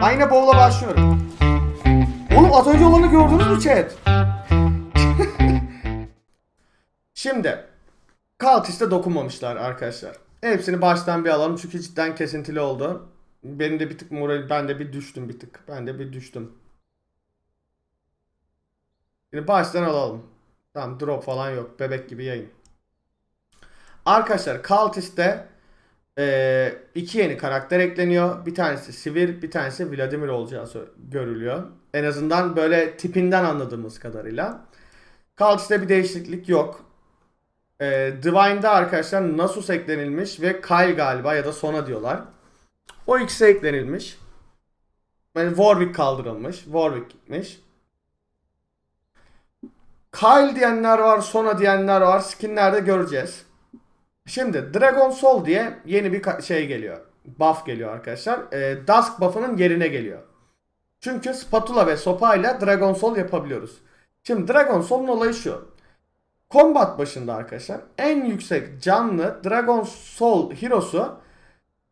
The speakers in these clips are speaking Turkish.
Yine bowl'a başlıyorum. Oğlum az önce olanı gördünüz mü chat? Şimdi Kaltiste dokunmamışlar arkadaşlar. Hepsini baştan bir alalım çünkü cidden kesintili oldu. Benim de bir tık moral, ben de bir düştüm bir tık. Ben de bir düştüm. Şimdi baştan alalım. Tamam drop falan yok. Bebek gibi yayın. Arkadaşlar Kaltiste ee, iki yeni karakter ekleniyor. Bir tanesi Sivir, bir tanesi Vladimir olacağı görülüyor. En azından böyle tipinden anladığımız kadarıyla. Kaltiste bir değişiklik yok. Ee, Divine'da arkadaşlar Nasus eklenilmiş ve Kyle galiba ya da Sona diyorlar. O ikisi eklenilmiş. Yani Warwick kaldırılmış. Warwick gitmiş. Kyle diyenler var, Sona diyenler var. Skinlerde göreceğiz. Şimdi Dragon Soul diye yeni bir şey geliyor. Buff geliyor arkadaşlar. Ee, Dusk buff'ının yerine geliyor. Çünkü spatula ve sopayla Dragon Soul yapabiliyoruz. Şimdi Dragon Soul'un olayı şu. Combat başında arkadaşlar en yüksek canlı Dragon Soul hero'su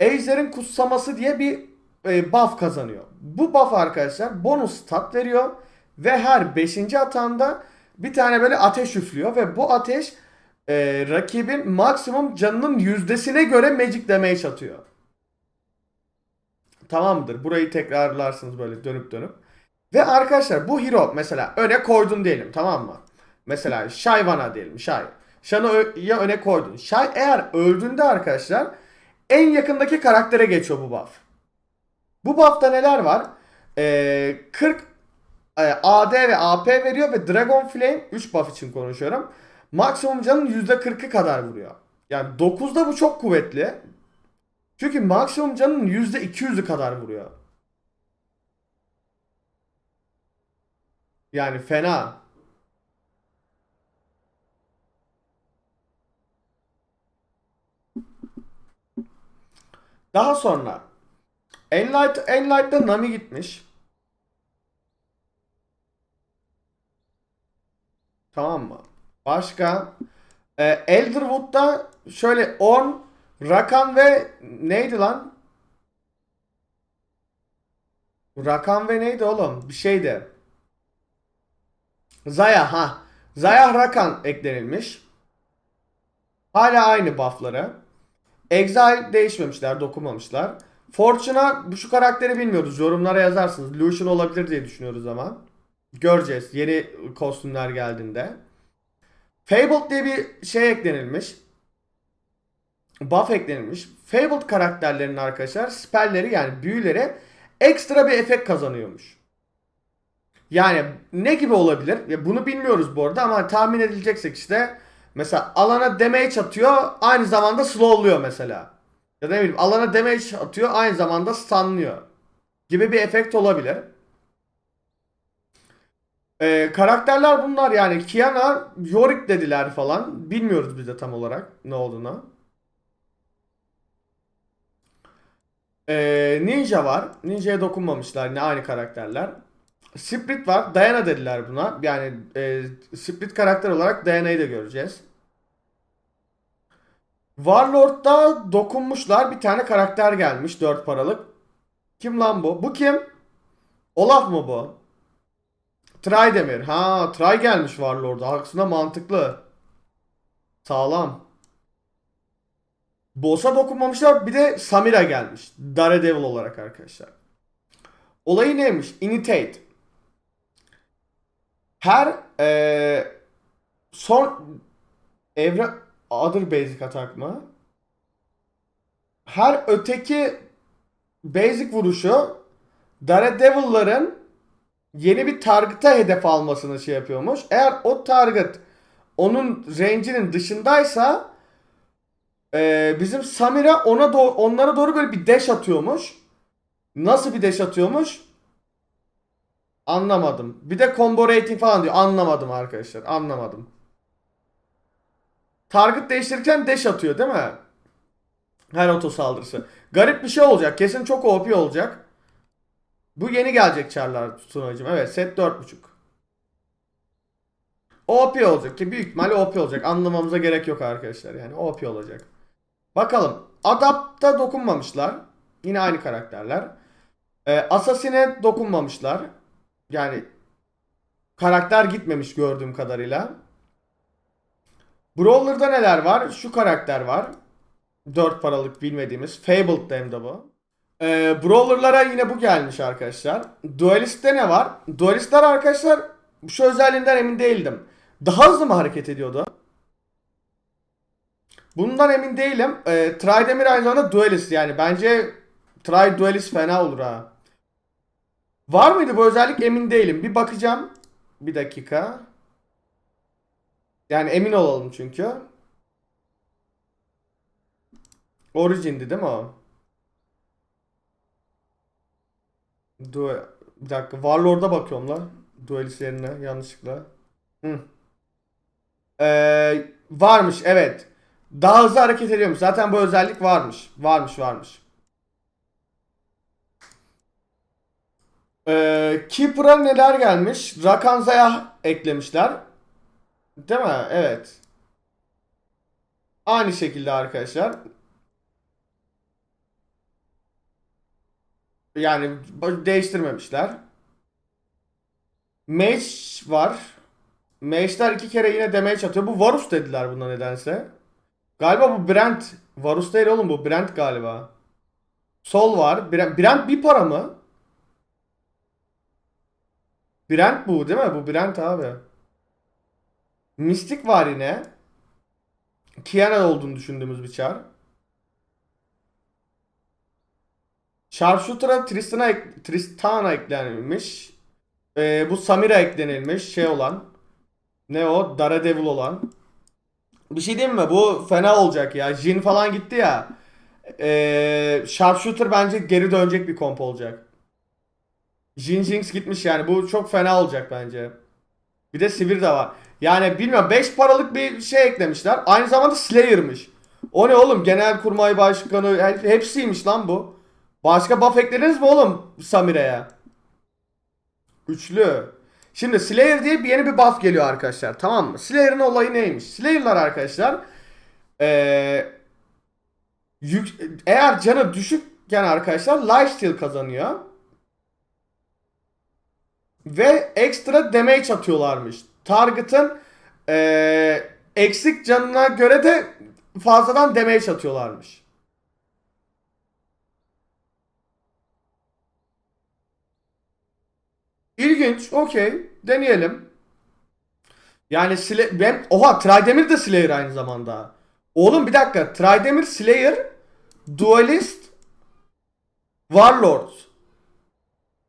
Ejder'in kutsaması diye bir e, buff kazanıyor. Bu buff arkadaşlar bonus stat veriyor ve her 5. atağında bir tane böyle ateş üflüyor ve bu ateş e, rakibin maksimum canının yüzdesine göre magic damage atıyor. Tamamdır. Burayı tekrarlarsınız böyle dönüp dönüp. Ve arkadaşlar bu hero mesela öne koydun diyelim tamam mı? Mesela Shyvana diyelim Shy. Shan'ı ya öne koydun. Shy eğer öldüğünde arkadaşlar en yakındaki karaktere geçiyor bu buff. Bu buff'ta neler var? Ee, 40 e, AD ve AP veriyor ve Dragon Flame 3 buff için konuşuyorum. Maksimum canın %40'ı kadar vuruyor. Yani 9'da bu çok kuvvetli. Çünkü maksimum canın %200'ü kadar vuruyor. Yani fena. Daha sonra Enlight, Enlight'ta Nami gitmiş. Tamam mı? Başka e, Elderwood'da şöyle Orn, Rakan ve neydi lan? Rakan ve neydi oğlum? Bir şeydi. Zaya ha. Zaya Rakan eklenilmiş. Hala aynı buff'ları. Exile değişmemişler, dokunmamışlar. Fortune'a şu karakteri bilmiyoruz. Yorumlara yazarsınız. Lucian olabilir diye düşünüyoruz ama. Göreceğiz yeni kostümler geldiğinde. Fabled diye bir şey eklenilmiş. Buff eklenilmiş. Fabled karakterlerinin arkadaşlar spellleri yani büyüleri ekstra bir efekt kazanıyormuş. Yani ne gibi olabilir? Ya bunu bilmiyoruz bu arada ama tahmin edileceksek işte mesela alana damage atıyor aynı zamanda slowluyor mesela. Ya da ne bileyim alana damage atıyor aynı zamanda stunlıyor. Gibi bir efekt olabilir. Ee, karakterler bunlar yani Kiana, Yorick dediler falan. Bilmiyoruz biz de tam olarak ne olduğunu. Ee, Ninja var. Ninja'ya dokunmamışlar. Ne aynı karakterler. Split var. Diana dediler buna. Yani e, Split karakter olarak Diana'yı da göreceğiz. Warlord'da dokunmuşlar. Bir tane karakter gelmiş. 4 paralık. Kim lan bu? Bu kim? Olaf mı bu? Tridemir. Ha, Try gelmiş Warlord'a. Aslında mantıklı. Sağlam. Boss'a dokunmamışlar. Bir de Samira gelmiş. Daredevil olarak arkadaşlar. Olayı neymiş? Imitate. Her eee son evre other basic attack mı? Her öteki basic vuruşu Daredevil'ların yeni bir target'a hedef almasını şey yapıyormuş. Eğer o target onun range'inin dışındaysa e, bizim Samira ona do- onlara doğru böyle bir dash atıyormuş. Nasıl bir dash atıyormuş? Anlamadım. Bir de combo rating falan diyor. Anlamadım arkadaşlar. Anlamadım. Target değiştirirken dash atıyor değil mi? Her oto saldırısı. Garip bir şey olacak. Kesin çok OP olacak. Bu yeni gelecek çarlar sunacım. Evet set 4.5. OP olacak ki büyük ihtimalle OP olacak. Anlamamıza gerek yok arkadaşlar. Yani OP olacak. Bakalım. Adapt'a dokunmamışlar. Yine aynı karakterler. Ee, Assassin'e dokunmamışlar. Yani karakter gitmemiş gördüğüm kadarıyla. Brawler'da neler var? Şu karakter var. 4 paralık bilmediğimiz. Fabled'da hem de bu. Ee, Brawler'lara yine bu gelmiş arkadaşlar. Duelist'te ne var? Duelist'ler arkadaşlar şu özelliğinden emin değildim. Daha hızlı mı hareket ediyordu? Bundan emin değilim. Ee, Tridemir aynı zamanda Duelist yani. Bence Tri Duelist fena olur ha. Var mıydı bu özellik emin değilim. Bir bakacağım. Bir dakika. Yani emin olalım çünkü. Origin'di değil mi o? Du bir dakika. Warlord'a bakıyorum la. Duelist yerine yanlışlıkla. Hı. Ee, varmış evet. Daha hızlı hareket ediyormuş. Zaten bu özellik varmış. Varmış varmış. Ee, Keeper'a neler gelmiş? Rakanza'ya eklemişler. Değil mi? Evet. Aynı şekilde arkadaşlar. Yani değiştirmemişler. Mage var. Mage'ler iki kere yine damage atıyor. Bu Varus dediler buna nedense. Galiba bu Brent. Varus değil oğlum bu. Brent galiba. Sol var. Brent, Brent bir para mı? Brent bu değil mi? Bu Brent abi. Mistik var yine. Kiana olduğunu düşündüğümüz bir çar. Sharpshooter'a Tristan'a ek- Tristana eklenilmiş. Ee, bu Samira eklenilmiş. Şey olan. Ne o? Daredevil olan. Bir şey diyeyim mi? Bu fena olacak ya. Jin falan gitti ya. Ee, Sharpshooter bence geri dönecek bir komp olacak. Jin Jinx gitmiş yani. Bu çok fena olacak bence. Bir de Sivir de var. Yani bilmiyorum 5 paralık bir şey eklemişler. Aynı zamanda Slayer'mış. O ne oğlum? Genelkurmay Başkanı hep- hepsiymiş lan bu. Başka buff eklediniz mi oğlum Samire'ye? Üçlü. Şimdi Slayer diye bir yeni bir buff geliyor arkadaşlar. Tamam mı? Slayer'ın olayı neymiş? Slayer'lar arkadaşlar ee, yük, eğer canı düşükken arkadaşlar lifesteal kazanıyor. Ve ekstra damage atıyorlarmış. Target'ın ee, eksik canına göre de fazladan damage atıyorlarmış. İlginç. Okey. Deneyelim. Yani Sla- ben oha Tridemir de Slayer aynı zamanda. Oğlum bir dakika. Tridemir Slayer Duelist Warlord.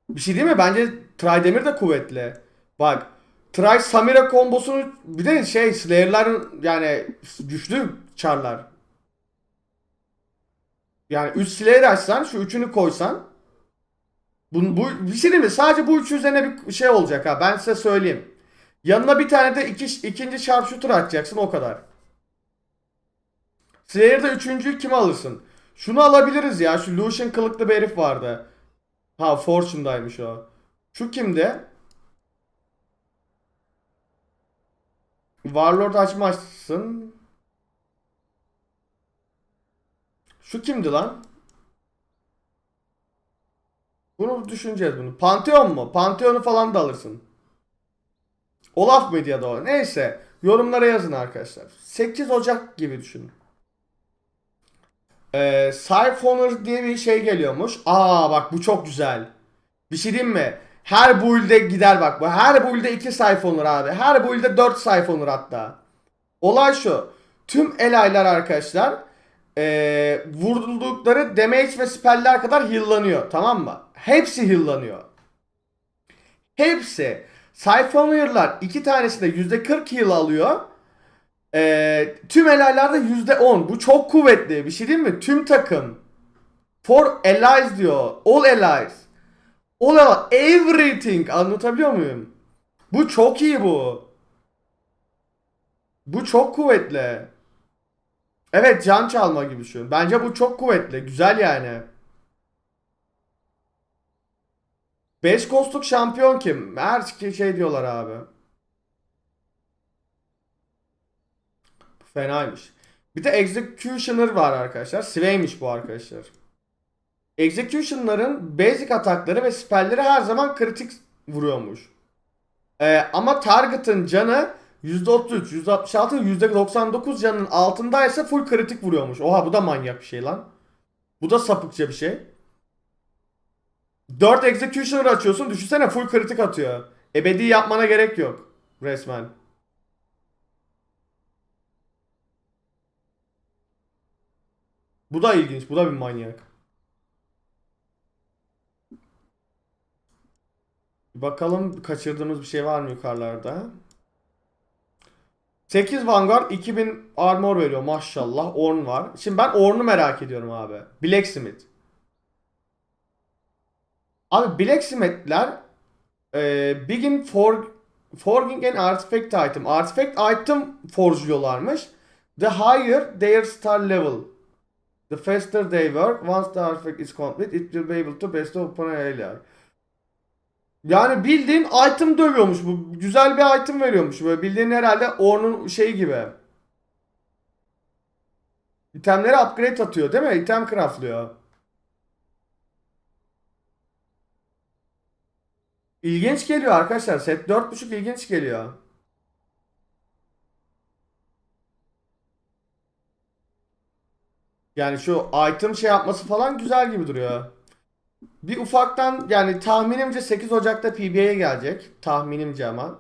Bir şey değil mi? Bence Tridemir de kuvvetli. Bak Tri Samira kombosunu bir de şey Slayer'ların yani güçlü çarlar. Yani 3 Slayer açsan şu üçünü koysan bu, bu bir şey değil mi? Sadece bu üç üzerine bir şey olacak ha. Ben size söyleyeyim. Yanına bir tane de iki, ikinci sharpshooter atacaksın o kadar. Slayer'da üçüncüyü kim alırsın? Şunu alabiliriz ya. Şu Lucian kılıklı bir herif vardı. Ha Fortune'daymış o. Şu kimdi? Warlord açmazsın. Şu kimdi lan? Bunu düşüneceğiz bunu. Pantheon mu? Pantheon'u falan da alırsın. Olaf mıydı ya da o? Neyse. Yorumlara yazın arkadaşlar. 8 Ocak gibi düşünün. Ee, Siphoner diye bir şey geliyormuş. Aa bak bu çok güzel. Bir şey diyeyim mi? Her build'e gider bak. Bu her build'e 2 Siphoner abi. Her build'e 4 Siphoner hatta. Olay şu. Tüm el aylar arkadaşlar ee, vuruldukları damage ve spell'ler kadar heal'lanıyor. Tamam mı? Hepsi heal'lanıyor. Hepsi. Siphoner'lar iki tanesi de %40 heal alıyor. Ee, tüm elaylarda %10. Bu çok kuvvetli. Bir şey değil mi? Tüm takım. For allies diyor. All allies. All allies. Everything. Anlatabiliyor muyum? Bu çok iyi bu. Bu çok kuvvetli. Evet can çalma gibi düşün. Bence bu çok kuvvetli. Güzel yani. 5 kostluk şampiyon kim? Her şey diyorlar abi. Fenaymış. Bir de Executioner var arkadaşlar. Sway'miş bu arkadaşlar. Execution'ların basic atakları ve spellleri her zaman kritik vuruyormuş. Ee, ama target'ın canı %33, %66, %99 canının altındaysa full kritik vuruyormuş. Oha bu da manyak bir şey lan. Bu da sapıkça bir şey. 4 executioner açıyorsun. Düşünsene full kritik atıyor. Ebedi yapmana gerek yok. Resmen. Bu da ilginç. Bu da bir manyak. Bakalım kaçırdığımız bir şey var mı yukarılarda? 8 Vanguard 2000 armor veriyor maşallah. Orn var. Şimdi ben Orn'u merak ediyorum abi. Blacksmith. Abi Blacksmith'ler e, Begin for, Forging an Artifact Item. Artifact Item forjluyorlarmış. The higher their star level. The faster they work. Once the artifact is complete, it will be able to bestow upon an. Yani bildiğin item dövüyormuş bu. Güzel bir item veriyormuş. Böyle bildiğin herhalde Orn'un şeyi gibi. İtemleri upgrade atıyor değil mi? İtem craftlıyor. İlginç geliyor arkadaşlar. Set 4.5 ilginç geliyor. Yani şu item şey yapması falan güzel gibi duruyor. Bir ufaktan yani tahminimce 8 Ocak'ta PBA'ye gelecek. Tahminimce ama.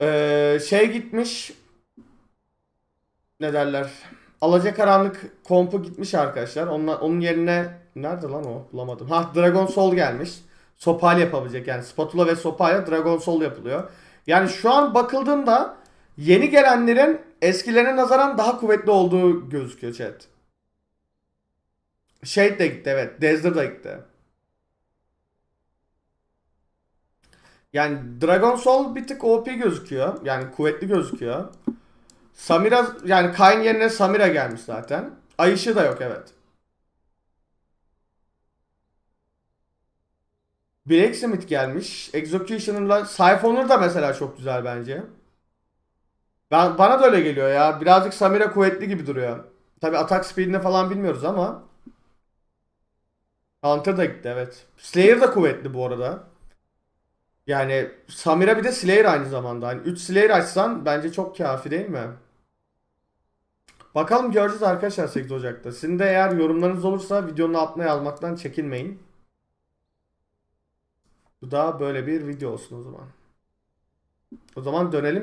Ee, şey gitmiş. Ne derler? Alacakaranlık kompu gitmiş arkadaşlar. Onun, onun yerine nerede lan o? Bulamadım. Ha Dragon Soul gelmiş. Sopal yapabilecek yani spatula ve sopayla Dragon Soul yapılıyor. Yani şu an bakıldığında yeni gelenlerin eskilerine nazaran daha kuvvetli olduğu gözüküyor chat. Shade de gitti evet. Desert da gitti. Yani Dragon Soul bir tık OP gözüküyor. Yani kuvvetli gözüküyor. Samira yani Kayn yerine Samira gelmiş zaten. Ay ışığı da yok evet. Blacksmith gelmiş. Executioner'la Siphoner da mesela çok güzel bence. Ben, bana da öyle geliyor ya. Birazcık Samira kuvvetli gibi duruyor. Tabi atak speed'ini falan bilmiyoruz ama. Hunter da gitti evet. Slayer da kuvvetli bu arada. Yani Samira bir de Slayer aynı zamanda. Hani 3 Slayer açsan bence çok kafi değil mi? Bakalım göreceğiz arkadaşlar 8 Ocak'ta. Sizin de eğer yorumlarınız olursa videonun altına yazmaktan çekinmeyin. Bu da böyle bir video olsun o zaman. O zaman dönelim.